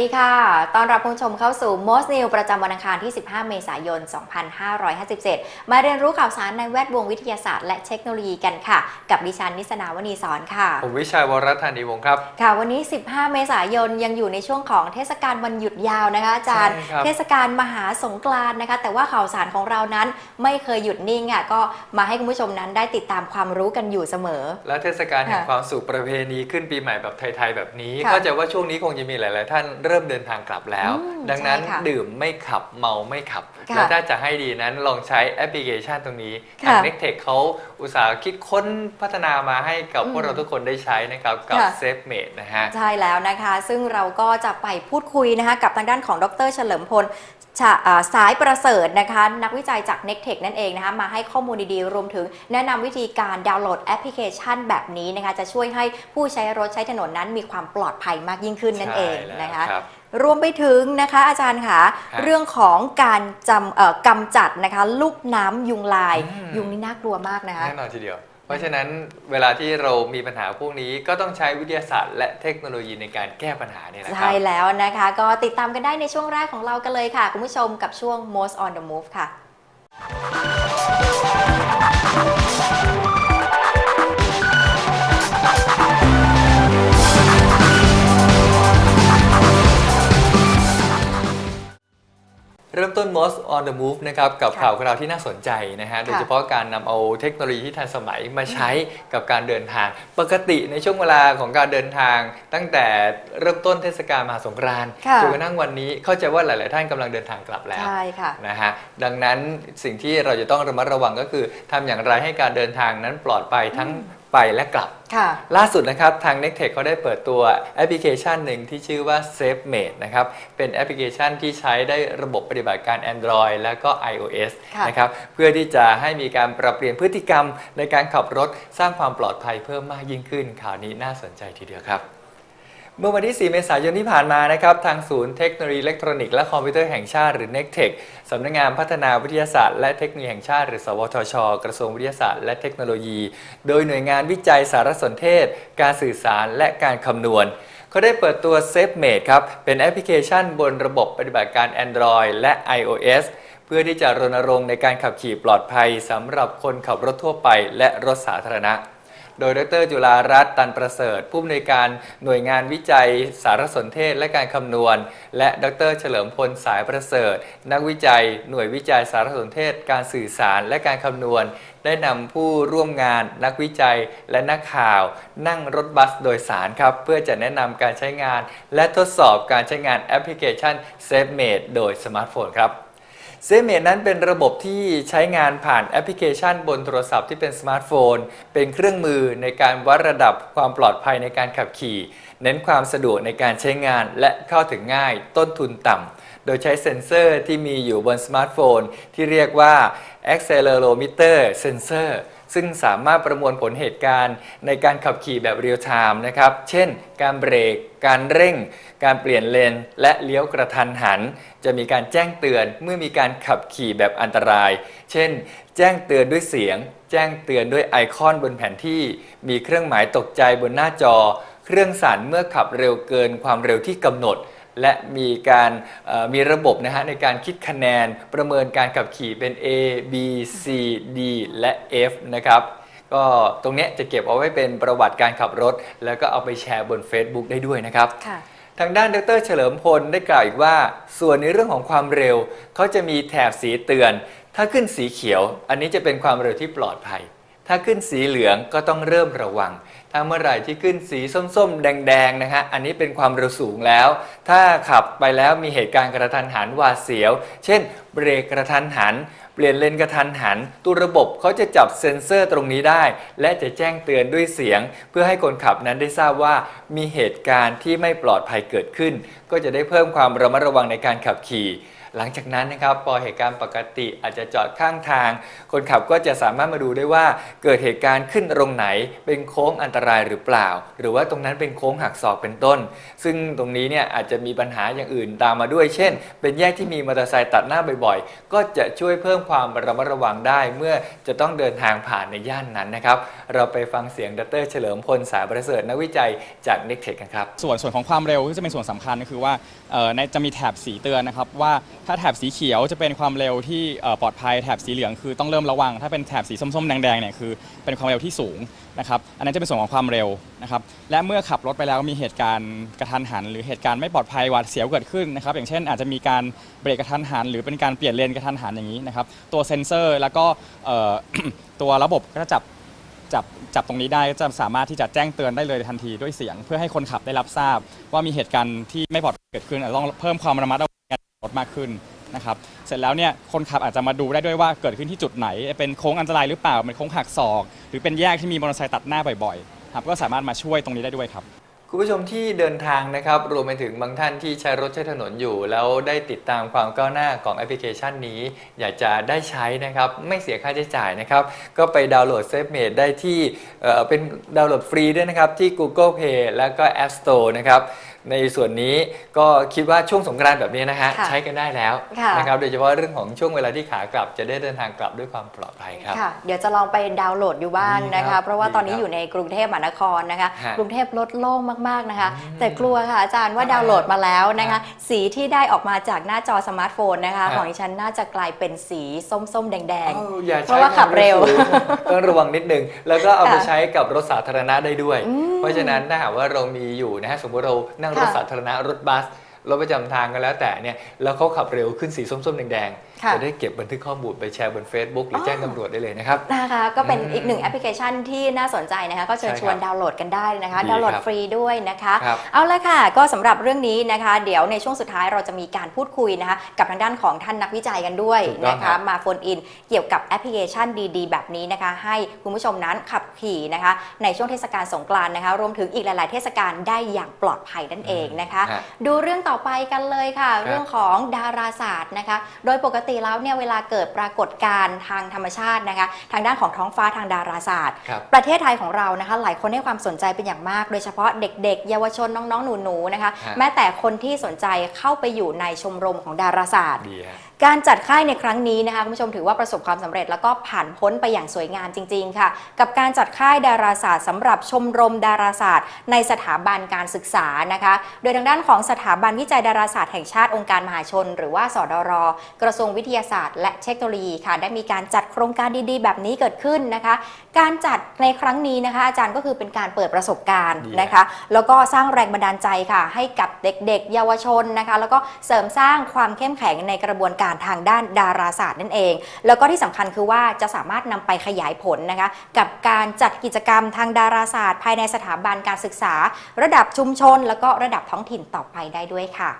ดีค่ะต้อนรับคุณผู้ชมเข้าสู่ Most New ประจำวันอังคารที่ 15 เมษายน 2557 มาเรียนรู้ข่าวสารในแวดวงวิทยาศาสตร์และเทคโนโลยีกันค่ะ กับดิฉันนิสนาวณีสอนค่ะ ผมวิชัยวรัตน์นีวงศ์ครับ ค่ะ วันนี้ 15 เมษายนยังอยู่ในช่วงของเทศกาลวันหยุดยาวนะคะอาจารย์ใช่ครับเทศกาลมหาสงกรานต์นะคะ แต่ว่าข่าวสารของเรานั้นไม่เคยหยุดนิ่งอะ ก็มาให้คุณผู้ชมนั้นได้ติดตามความรู้กันอยู่เสมอ และเทศกาลแห่งค่ะความสุขประเพณีขึ้นปีใหม่แบบไทยๆแบบนี้ค่ะก็จะว่าช่วงนี้คงจะมีหลาย ๆ ท่านเริ่มเดินทางกลับแล้วอืมดังนั้นใช่ค่ะดื่มไม่ขับเมาไม่ขับค่ะและถ้าจะให้ดีนั้นลองใช้แอปพลิเคชันตรงนี้ค่ะทาง n e c t e c h เขาอุตสาห์คิดค้นพัฒนามาให้กับอืมพวกเราทุกคนได้ใช้นะครับกับค่ะ SafeMate นะฮะ ใช่แล้วนะคะ ซึ่งเราก็จะไปพูดคุยนะคะกับทางด้านของดรเฉลิมพลชะอ่า สายประเสริฐนะคะนักวิจัยจาก n e c t e c h นั่นเองนะคะมาให้ข้อมูลดีๆ รวมถึงแนะนำวิธีการดาวน์โหลดแอปพลิเคชันแบบนี้นะคะจะช่วยให้ผู้ใช้รถใช้ถนนนั้นมีความปลอดภัยมากยิ่งขึ้นนั่นเองใช่แล้วนะคะครับรวมไปถึงนะคะอาจารย์ค่ะครับเรื่องของการจำเอ่อกำจัดนะคะลูกน้ำยุงลายอืมยุงนี่น่ากลัวมากนะคะแน่นอนทีเดียว เพราะฉะนั้นเวลาที่เรามีปัญหาพวกนี้ก็ต้องใช้วิทยาศาสตร์ และเทคโนโลยีในการแก้ปัญหาเนี่ยนะครับใช่แล้วนะคะ ก็ติดตามกันได้ในช่วงแรกของเรากันเลยค่ะ คุณผู้ชมกับช่วง most on the move ค่ะ เริ่มต้น most on the move นะครับกับค่ะข่าวคราวที่น่าสนใจนะฮะโดยเฉพาะการนำเอาเทคโนโลยีที่ทันสมัยมาใช้กับการเดินทาง ปกติในช่วงเวลาของการเดินทาง ตั้งแต่เริ่มต้นเทศกาลมหาสงกรานต์ค่ะจนกระทั่งวันนี้เข้าใจว่าหลาย ๆ ท่านกำลังเดินทางกลับแล้วใช่ค่ะนะฮะดังนั้นสิ่งที่เราจะต้องระมัดระวังก็คือทำอย่างไรให้การเดินทางนั้นปลอดภัยทั้ง ไปและกลับ ค่ะล่าสุดนะครับทาง n e c t e c h เขาได้เปิดตัวแอปพลิเคชันหนึ่งที่ชื่อว่า SafeMate นะครับเป็นแอปพลิเคชันที่ใช้ได้ระบบปฏิบัติการ Android แล้วก็ iOS ค่ะ นะครับเพื่อที่จะให้มีการปรับเปลี่ยนพฤติกรรมในการขับรถสร้างความปลอดภัยเพิ่มมากยิ่งขึ้นข่าวนี้น่าสนใจทีเดียวครับ เมื่อวันที่ 4 เมษายนที่ผ่านมานะครับ ทางศูนย์เทคโนโลยีอิเล็กทรอนิกส์และคอมพิวเตอร์แห่งชาติหรือ n e c t e c h สำนักงานพัฒนาวิทยาศาสตร์และเทคโนโลยีแห่งชาติหรือ สวทช กระทรวงวิทยาศาสตร์และเทคโนโลยี โดยหน่วยงานวิจัยสารสนเทศ การสื่อสารและการคำนวณเขาได้เปิดตัว SafeMate ครับ เป็นแอปพลิเคชันบนระบบปฏิบัติการ Android และ iOS เพื่อที่จะรณรงค์ในการขับขี่ปลอดภัยสำหรับคนขับรถทั่วไป และรถสาธารณะ โดยดรจุฬารัตน์ตันประเสริฐ ผู้อำนวยการหน่วยงานวิจัยสารสนเทศและการคำนวณ และดรเฉลิมพลสายประเสริฐ นักวิจัยหน่วยวิจัยสารสนเทศ การสื่อสารและการคำนวณ ได้นำผู้ร่วมงาน นักวิจัยและนักข่าว นั่งรถบัสโดยสารครับ เพื่อจะแนะนำการใช้งาน และทดสอบการใช้งานแอปพลิเคชัน SafeMate โดยสมาร์ทโฟนครับ เซเมดนั้นเป็นระบบที่ใช้งานผ่านแอปพลิเคชันบนโทรศัพท์ที่เป็นสมาร์ทโฟน เป็นเครื่องมือในการวัดระดับความปลอดภัยในการขับขี่ เน้นความสะดวกในการใช้งานและเข้าถึงง่ายต้นทุนต่ำ โดยใช้เซ็นเซอร์ที่มีอยู่บนสมาร์ทโฟน ที่เรียกว่า accelerometer sensor ซึ่งสามารถประมวลผลเหตุการณ์ในการขับขี่แบบเรียลไทม์นะครับ เช่น การเบรก การเร่ง การเปลี่ยนเลน และเลี้ยวกระทันหัน จะมีการแจ้งเตือนเมื่อมีการขับขี่แบบอันตราย เช่น แจ้งเตือนด้วยเสียง แจ้งเตือนด้วยไอคอนบนแผนที่ มีเครื่องหมายตกใจบนหน้าจอ เครื่องสั่นเมื่อขับเร็วเกินความเร็วที่กำหนด และมีการเอ่อมีระบบนะฮะในการคิดคะแนนประเมินการขับขี่เป็น A B C D และ F นะครับก็ตรงเนี้ยจะเก็บเอาไว้เป็นประวัติการขับรถ แล้วก็เอาไปแชร์บน Facebook ได้ด้วยนะครับค่ะทางด้านดรเฉลิมพลได้กล่าวอีกว่า ส่วนในเรื่องของความเร็วเขาจะมีแถบสีเตือน ถ้าขึ้นสีเขียว อันนี้จะเป็นความเร็วที่ปลอดภัย ถ้าขึ้นสีเหลืองก็ต้องเริ่มระวัง ถ้าเมื่อไหร่ที่ขึ้นสีส้มๆ แดงๆนะฮะอันนี้เป็นความเร็วสูงแล้ว ถ้าขับไปแล้วมีเหตุการณ์กระทันหันหวาดเสียว เช่น เบรกกระทันหัน เปลี่ยนเลนกระทันหัน ตัวระบบเขาจะจับเซ็นเซอร์ตรงนี้ได้ และจะแจ้งเตือนด้วยเสียง เพื่อให้คนขับนั้นได้ทราบว่ามีเหตุการณ์ที่ไม่ปลอดภัยเกิดขึ้น ก็จะได้เพิ่มความระมัดระวังในการขับขี่ หลังจากนั้นนะครับพอเหตุการณ์ปกติอาจจะจอดข้างทาง คนขับก็จะสามารถมาดูได้ว่าเกิดเหตุการณ์ขึ้นตรงไหน เป็นโค้งอันตรายหรือเปล่า หรือว่าตรงนั้นเป็นโค้งหักศอกเป็นต้น ซึ่งตรงนี้เนี่ยอาจจะมีปัญหาอย่างอื่นตามมาด้วย เช่น เป็นแยกที่มีมอเตอร์ไซค์ตัดหน้าบ่อยๆ ก็จะช่วยเพิ่มความระมัดระวังได้ เมื่อจะต้องเดินทางผ่านในย่านนั้นนะครับเราไปฟังเสียงดรเฉลิมพลสายประเสริฐนักวิจัยจากเน็กเทคกันครับส่วนส่วนของความเร็วที่จะเป็นส่วนสำคัญก็คือว่าในจะมีแถบสีเตือนนะครับว่าถ้าแถบสีเขียวจะเป็นความเร็วที่ปลอดภัยแถบสีเหลืองคือต้องเริ่มระวัง ถ้าเป็นแถบสีส้มๆแดงๆเนี่ยคือเป็นความเร็วที่สูงนะครับอันนั้นจะเป็นส่วนของความเร็วนะครับและเมื่อขับรถไปแล้วมีเหตุการณ์กระทันหัน หรือเหตุการณ์ไม่ปลอดภัยหวาดเสียวเกิดขึ้นนะครับอย่างเช่นอาจจะมีการเบรกกระทันหัน หรือเป็นการเปลี่ยนเลนกระทันหันอย่างนี้นะครับตัวเซ็นเซอร์แล้วก็ตัวระบบก็จะจับจับจับตรงนี้ได้ก็จะสามารถที่จะแจ้งเตือนได้เลยทันทีด้วยเสียง เพื่อให้คนขับได้รับทราบ ว่ามีเหตุการณ์ที่ไม่ปลอดภัยเกิดขึ้นต้องเพิ่มความระมัดระวัง รถมากขึ้นนะครับ เสร็จแล้วเนี่ยคนขับอาจจะมาดูได้ด้วยว่าเกิดขึ้นที่จุดไหน เป็นโค้งอันตรายหรือเปล่าเป็นโค้งหักศอก หรือเป็นแยกที่มีมอเตอร์ไซค์ตัดหน้าบ่อยๆครับก็สามารถมาช่วยตรงนี้ได้ด้วยครับ คุณผู้ชมที่เดินทางนะครับ รวมไปถึงบางท่านที่ใช้รถใช้ถนนอยู่ แล้วได้ติดตามความก้าวหน้าของแอปพลิเคชันนี้ อยากจะได้ใช้นะครับ ไม่เสียค่าใช้จ่ายนะครับ ก็ไปดาวน์โหลด SafeMate ได้ที่เอ่อเป็นดาวน์โหลดฟรีด้วยนะครับที่ Google Play แล้วก็ App Store นะครับ ในส่วนนี้ก็คิดว่าช่วงสงกรานต์แบบนี้นะฮะค่ะใช้กันได้แล้วค่ะนะครับโดยเฉพาะเรื่องของช่วงเวลาที่ขากลับจะได้เดินทางกลับด้วยความปลอดภัยครับค่ะเดี๋ยวจะลองไปดาวน์โหลดอยู่บ้างนะดีครัคะบเพราะว่าดีตอนนี้ครับอยู่ในกรุงเทพมหานครนะคะฮะกรุงเทพลดโล่งมากๆนะคะอืมแต่กลัวค่ะอาจารย์ว่าดาวน์โหลดมาแล้วนะคะฮะสีที่ได้ออกมาจากหน้าจอสมาร์ทโฟนนะคะฮะของดิฉันน่าจะกลายเป็นสีส้มๆ แดงอ้าวอย่าเพใช้ราะว่าขับเร็วคามสูงต้องระวังนิดนึงแล้วก็เอาไปค่ะใช้กับรถสาธารณะได้ด้วยอืมเพราะฉะนั้นถ้าหากว่าเรามีอยู่นะฮะสมมติเรานั่งรถสาธารณะรถบัสรถประจำทางก็แล้วแต่เนี่ยแล้วเขาขับเร็วขึ้นสีส้มๆแดงๆ จะได้เก็บบันทึกข้อมูลไปแชร์บน Facebook หรือออแจ้งตำรวจได้เลยนะครับๆนะคะก็เป็นอืมอีกหนึ่งแอปพลิเคชันที่น่าสนใจนะคะ ก็เชิญใช่ชครับวนดาวน์โหลดกันได้นะคะดีดาวน์โหลดครับฟรีด้วยนะคะครับเอาละค่ะ ก็สำหรับเรื่องนี้นะคะ เดี๋ยวในช่วงสุดท้ายเราจะมีการพูดคุยนะคะ กับทางด้านของท่านนักวิจัยกันด้วยถูกต้องนะครัคะบมาโฟนอินเกี่ยวกับแอปพลิเคชันดีๆ แบบนี้นะคะ ให้คุณผู้ชมนั้นขับขี่นะคะ ในช่วงเทศกาลสงกรานต์นะคะ รวมถึงอีกหลายๆ เทศกาลได้อย่างปลอดภัยนั่นเองนะคะฮะดูเรื่องต่อไปกันเลยค่ะครับเรื่องของดาราศาสตร์นะคะ โดยปกติแล้วเนี่ยเวลาเกิดปรากฏการณ์ทางธรรมชาตินะคะ ทางด้านของท้องฟ้าทางดาราศาสตร์ ครับประเทศไทยของเรานะคะ หลายคนให้ความสนใจเป็นอย่างมาก โดยเฉพาะเด็ก ๆ เยาวชนน้องๆหนูๆนะคะ ฮะ แม้แต่คนที่สนใจเข้าไปอยู่ในชมรมของดาราศาสตร์ ดีฮะ การจัดค่ายในครั้งนี้นะคะคุณผู้ชมถือว่าประสบความสำเร็จแล้วก็ผ่านพ้นไปอย่างสวยงามจริง ๆ ค่ะ กับการจัดค่ายดาราศาสตร์สำหรับชมรมดาราศาสตร์ ในสถาบันการศึกษานะคะ โดยทางด้านของสถาบันวิจัยดาราศาสตร์แห่งชาติองค์การมหาชน หรือว่าสดร กระทรวงวิทยาศาสตร์ และเทคโนโลยีค่ะ ได้มีการจัดโครงการดีๆ แบบนี้เกิดขึ้นนะคะ การจัดในครั้งนี้นะคะ อาจารย์ก็คือเป็นการเปิดประสบการณ์นะคะ แล้วก็สร้างแรงบันดาลใจค่ะ ให้กับเด็กๆ เยาวชนนะคะ แล้วก็เสริมสร้างความเข้มแข็งในกระบวนการทางด้านดาราศาสตร์นั่นเอง แล้วก็ที่สำคัญคือว่าจะสามารถนำไปขยายผลนะคะกับการจัดกิจกรรมทางดาราศาสตร์ภายในสถาบันการศึกษา ระดับชุมชน แล้วก็ระดับท้องถิ่นต่อไปได้ด้วยค่ะ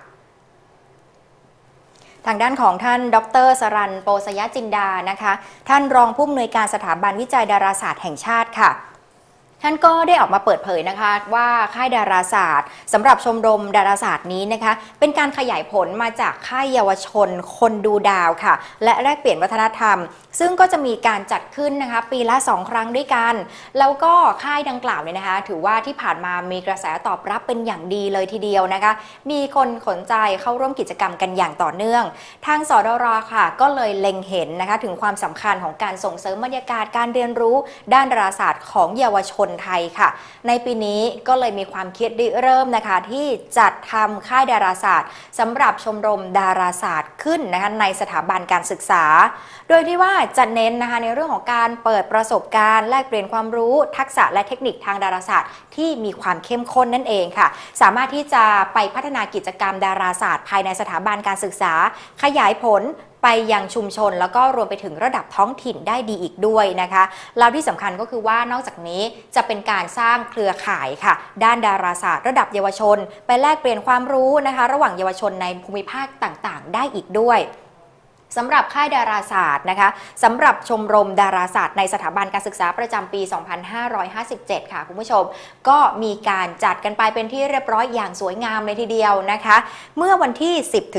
ทางด้านของท่านดรสรันโปสยจินดานะคะ ท่านรองผู้อำนวยการสถาบันวิจัยดาราศาสตร์แห่งชาติค่ะ ท่านก็ได้ออกมาเปิดเผยนะคะว่าค่ายดาราศาสตร์สำหรับชมรมดาราศาสตร์นี้นะคะ เป็นการขยายผลมาจากค่ายเยาวชนคนดูดาวค่ะ และแลกเปลี่ยนวัฒนธรรม ซึ่งก็จะมีการจัดขึ้นนะคะ ปีละ 2 ครั้งด้วยกัน แล้วก็ค่ายดังกล่าวเนี่ยนะคะ ถือว่าที่ผ่านมามีกระแสตอบรับเป็นอย่างดีเลยทีเดียวนะคะ มีคนสนใจเข้าร่วมกิจกรรมกันอย่างต่อเนื่อง ทางสดรค่ะ ก็เลยเล็งเห็นนะคะถึงความสำคัญของการส่งเสริมบรรยากาศการเรียนรู้ ด้านดาราศาสตร์ของเยาวชนไทยค่ะ ในปีนี้ก็เลยมีความคิดริเริ่มนะคะ ที่จัดทำค่ายดาราศาสตร์สำหรับชมรมดาราศาสตร์ขึ้นนะคะในสถาบันการศึกษา โดยที่ว่าจะเน้นนะคะในเรื่องของการเปิดประสบการณ์แลกเปลี่ยนความรู้ทักษะและเทคนิคทางดาราศาสตร์ที่มีความเข้มข้นนั่นเองค่ะ สามารถที่จะไปพัฒนากิจกรรมดาราศาสตร์ ภายในสถาบันการศึกษา ขยายผล ไปยังชุมชน แล้วก็รวมไปถึงระดับท้องถิ่นได้ดีอีกด้วยนะคะแล้วที่สำคัญก็คือว่านอกจากนี้จะเป็นการสร้างเครือข่ายค่ะ ด้านดาราศาสตร์ระดับเยาวชน ไปแลกเปลี่ยนความรู้นะคะ ระหว่างเยาวชนในภูมิภาคต่างๆ ได้อีกด้วย สำหรับค่ายดาราศาสตร์นะคะสำหรับชมรมดาราศาสตร์ในสถาบันการศึกษาประจำปี 2557 ค่ะคุณผู้ชม ก็มีการจัดกันไปเป็นที่เรียบร้อยอย่างสวยงามเลยทีเดียวนะคะ เมื่อวันที่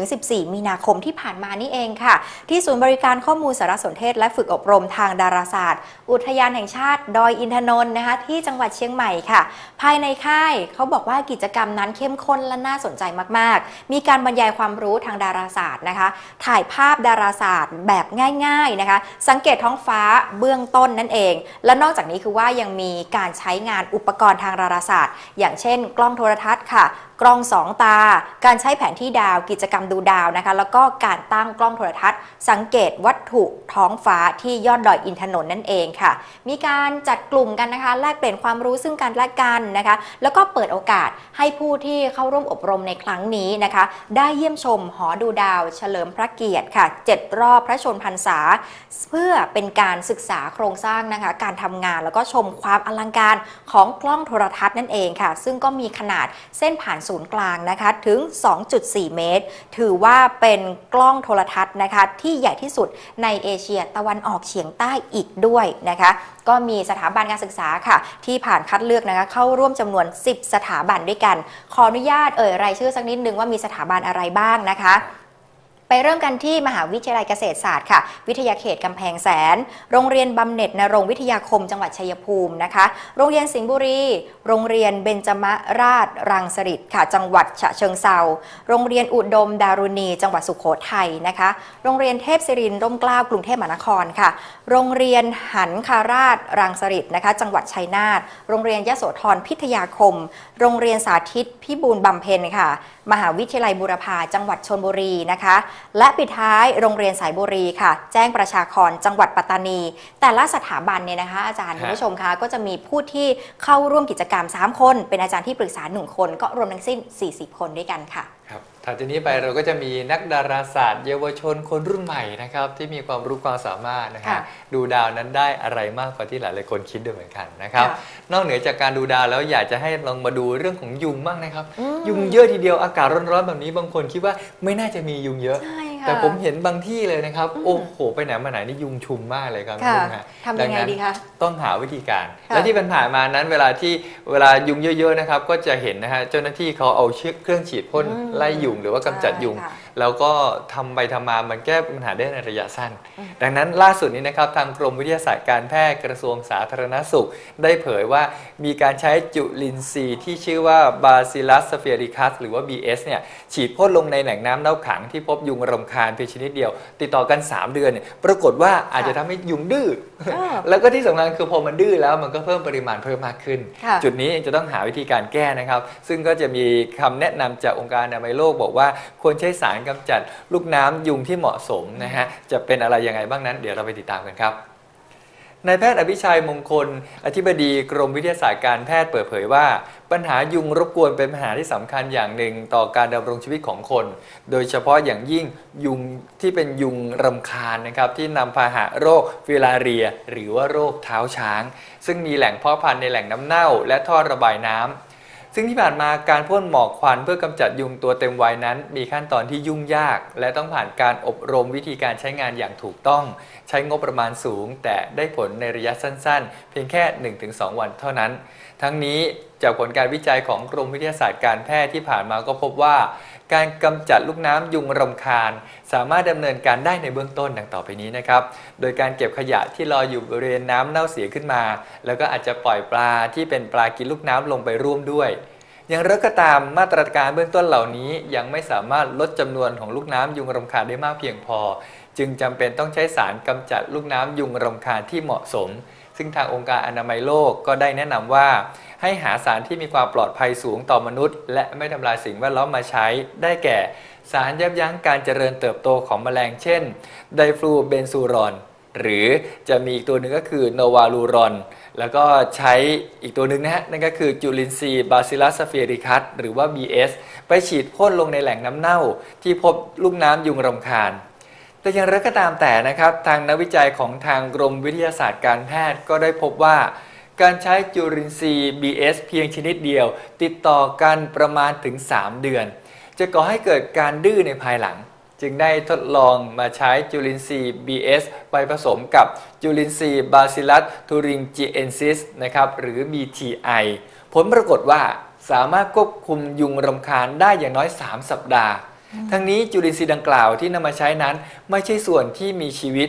10-14 มีนาคมที่ผ่านมานี่เองค่ะ ที่ศูนย์บริการข้อมูลสารสนเทศ และฝึกอบรมทางดาราศาสตร์ อุทยานแห่งชาติดอยอินทนนท์นะคะที่จังหวัดเชียงใหม่ค่ะ ภายในค่ายเขาบอกว่ากิจกรรมนั้นเข้มข้นและน่าสนใจมาก ๆ มีการบรรยายความรู้ทางดาราศาสตร์นะคะ ถ่ายภาพดาราศาสตร์แบบง่ายๆนะคะ สังเกตท้องฟ้าเบื้องต้นนั่นเอง และนอกจากนี้คือว่ายังมีการใช้งานอุปกรณ์ทางดาราศาสตร์ อย่างเช่น กล้องโทรทัศน์ค่ะ กล้องสองตา การใช้แผนที่ดาว กิจกรรมดูดาวนะคะ แล้วก็การตั้งกล้องโทรทัศน์ สังเกตวัตถุท้องฟ้าที่ยอดดอยอินทนนท์นั่นเองค่ะ มีการจัดกลุ่มกันนะคะ แลกเปลี่ยนความรู้ซึ่งกันและกันนะคะ แล้วก็เปิดโอกาสให้ผู้ที่เข้าร่วมอบรมในครั้งนี้นะคะ ได้เยี่ยมชมหอดูดาว เฉลิมพระเกียรติค่ะ 7 รอบพระชนพรรษา เพื่อเป็นการศึกษาโครงสร้างนะคะ การทำงานแล้วก็ชมความอลังการของกล้องโทรทัศน์นั่นเองค่ะ ซึ่งก็มีขนาดเส้นผ่านศูนย์กลางนะคะถึง 2.4 เมตร ถือว่าเป็นกล้องโทรทัศน์นะคะที่ใหญ่ที่สุดในเอเชียตะวันออกเฉียงใต้อีกด้วยนะคะ ก็มีสถาบันการศึกษาค่ะ ที่ผ่านคัดเลือกนะคะเข้าร่วมจำนวน 10 สถาบันด้วยกัน ขออนุญาตเอ่ยรายชื่อสักนิดนึงว่ามีสถาบันอะไรบ้างนะคะ ไปเริ่มกันที่มหาวิทยาลัยเกษตรศาสตร์ค่ะ วิทยาเขตกำแพงแสน โรงเรียนบำเหน็จนรงวิทยาคมจังหวัดชัยภูมินะคะ โรงเรียนสิงห์บุรี โรงเรียนเบญจมราชรังสฤษค่ะ จังหวัดฉะเชิงเซาโรงเรียนอุดม ดารุณี จังหวัดสุโขทัยนะคะ โรงเรียนเทพศิรินร์ร่มเกล้ากรุงเทพมหานครค่ะ โรงเรียนหันคาราชรังสฤษนะคะ จังหวัดชัยนาท โรงเรียนยโสธรพิทยาคม โรงเรียนสาธิตพิบูลบำเพ็ญค่ะ มหาวิทยาลัยบูรพาจังหวัดชนบุรีนะคะ และปิดท้ายโรงเรียนสายบุรีค่ะ แจ้งประชากรจังหวัดปัตตานี แต่ละสถาบันเนี่ยนะคะอาจารย์ฮะคุณผู้ชมคะก็จะมีผู้ที่เข้าร่วมกิจกรรม 3 คน เป็นอาจารย์ที่ปรึกษา 1 คน ก็รวมทั้งสิ้น 40 คนด้วยกันค่ะครับ ถัดจากนี้ไปเราก็จะมีนักดาราศาสตร์เยาวชนคนรุ่นใหม่นะครับ ที่มีความรู้ความสามารถนะฮะค่ะดูดาวนั้นได้อะไรมากกว่าที่หลายๆคนคิดด้วยเหมือนกันนะครับ ค่ะนอกเหนือจากการดูดาวแล้วอยากจะให้ลองมาดูเรื่องของยุงบ้างนะครับ อืม ยุงเยอะทีเดียวอากาศร้อนๆแบบนี้บางคนคิดว่าไม่น่าจะมียุงเยอะ ใช่ ค่ะแต่ผมเห็นบางที่เลยนะครับอืมโอ้โห ไปไหนมาไหนนี่ยุงชุมมากเลยครับค่ะณผู้ชมฮะทำยังไงนั้นดีคะต้องหาวิธีการค่ะและที่ผ่านๆมานั้นเวลาที่เวลายุงเยอะๆนะครับ ก็จะเห็นนะฮะเจ้าหน้าที่เขาเอาเชือกเครื่องฉีดพ่นอืมไล่ยุงหรือว่ากำจัดยุงใช่ค่ะแล้วก็ทำไปทำมามันแก้ปัญหาได้ในระยะสั้นอืมดังนั้นล่าสุดนี้นะครับทางกรมวิทยาศาสตร์การแพทย์กระทรวงสาธารณสุข ได้เผยว่ามีการใช้จุลินทรีย์ที่ชื่อว่า Bacillus sphaericus หรือว่า BS เนี่ยฉีดพ่นลงในแหล่งน้ำเน่าขังที่พบยุงรำคาญเพียงชนิดเดียว ติดต่อกัน 3 เดือนเนี่ยปรากฏว่าอาจจะทำให้ยุงดื้อเออแล้วก็ที่สำคัญคือพอมันดื้อแล้วมันก็เพิ่มปริมาณเพิ่มมากขึ้นค่ะจุดนี้จะต้องหาวิธีการแก้นะครับ ซึ่งก็จะมีคำแนะนำจากองค์การอนามัยโลกบอกว่าควรใช้สารกำจัดลูกน้ำยุงที่เหมาะสมนะฮะจะเป็นอะไรยังไงบ้างนั้น เดี๋ยวเราไปติดตามกันครับนายแพทย์อภิชัยมงคล อธิบดีกรมวิทยาศาสตร์การแพทย์เปิดเผยว่า ปัญหายุงรบกวนเป็นปัญหาที่สำคัญอย่างหนึ่งต่อการดำรงชีวิตของคน โดยเฉพาะอย่างยิ่งยุงที่เป็นยุงรำคาญนะครับที่นำพาหะโรคฟิลาเรีย หรือว่าโรคเท้าช้าง ซึ่งมีแหล่งเพาะพันธุ์ในแหล่งน้ำเน่า และท่อระบายน้ำ ซึ่งที่ผ่านมาการพ่นหมอกควันเพื่อกำจัดยุงตัวเต็มวัยนั้น มีขั้นตอนที่ยุ่งยาก และต้องผ่านการอบรมวิธีการใช้งานอย่างถูกต้อง ใช้งบประมาณสูง แต่ได้ผลในระยะสั้น ๆ เพียงแค่ 1-2 วันเท่านั้น ทั้งนี้จากผลการวิจัยของกรมวิทยาศาสตร์การแพทย์ที่ผ่านมาก็พบว่า การกำจัดลูกน้ำยุงรำคาญ สามารถดำเนินการได้ในเบื้องต้นดังต่อไปนี้นะครับ โดยการเก็บขยะที่ลอยอยู่บริเวณน้ำเน่าเสียขึ้นมา แล้วก็อาจจะปล่อยปลาที่เป็นปลากินลูกน้ำลงไปร่วมด้วยอย่างไรก็ตามมาตรการเบื้องต้นเหล่านี้ยังไม่สามารถลดจำนวนของลูกน้ำยุงรำคาญได้มากเพียงพอ จึงจำเป็นต้องใช้สารกำจัดลูกน้ำยุงรำคาญที่เหมาะสม ซึ่งทางองค์การอนามัยโลกก็ได้แนะนำว่า ให้หาสารที่มีความปลอดภัยสูงต่อมนุษย์ และไม่ทำลายสิ่งแวดล้อมมาใช้ ได้แก่สารยับยั้งการเจริญเติบโตของแมลงเช่น ไดฟลูเบนซูรอน หรือจะมีอีกตัวหนึ่งก็คือโนวาลูรอน แล้วก็ใช้อีกตัวหนึ่งนะฮะนั่นก็คือจุลินทรีย์บาซิลัสเฟียริคัสหรือว่า BS ไปฉีดพ่นลงในแหล่งน้ำเน่า ที่พบลูกน้ำยุงรำคาญ แต่อย่างไรก็ตามแต่นะครับทางนักวิจัยของทางกรมวิทยาศาสตร์การแพทย์ก็ได้พบว่า การใช้จุลินทรีย์ BS เพียงชนิดเดียว ติดต่อกันประมาณถึง 3 เดือน จะก่อให้เกิดการดื้อในภายหลัง จึงได้ทดลองมาใช้จุลินทรีย์ BS ไปผสมกับจุลินทรีย์บาซิลัสทูริงจีเอนซิสนะครับหรือ BTI ผลปรากฏว่าสามารถควบคุมยุงรำคาญได้อย่างน้อย 3 สัปดาห์ ทั้งนี้จุลินทรีย์ดังกล่าวที่นำมาใช้นั้น ไม่ใช่ส่วนที่มีชีวิต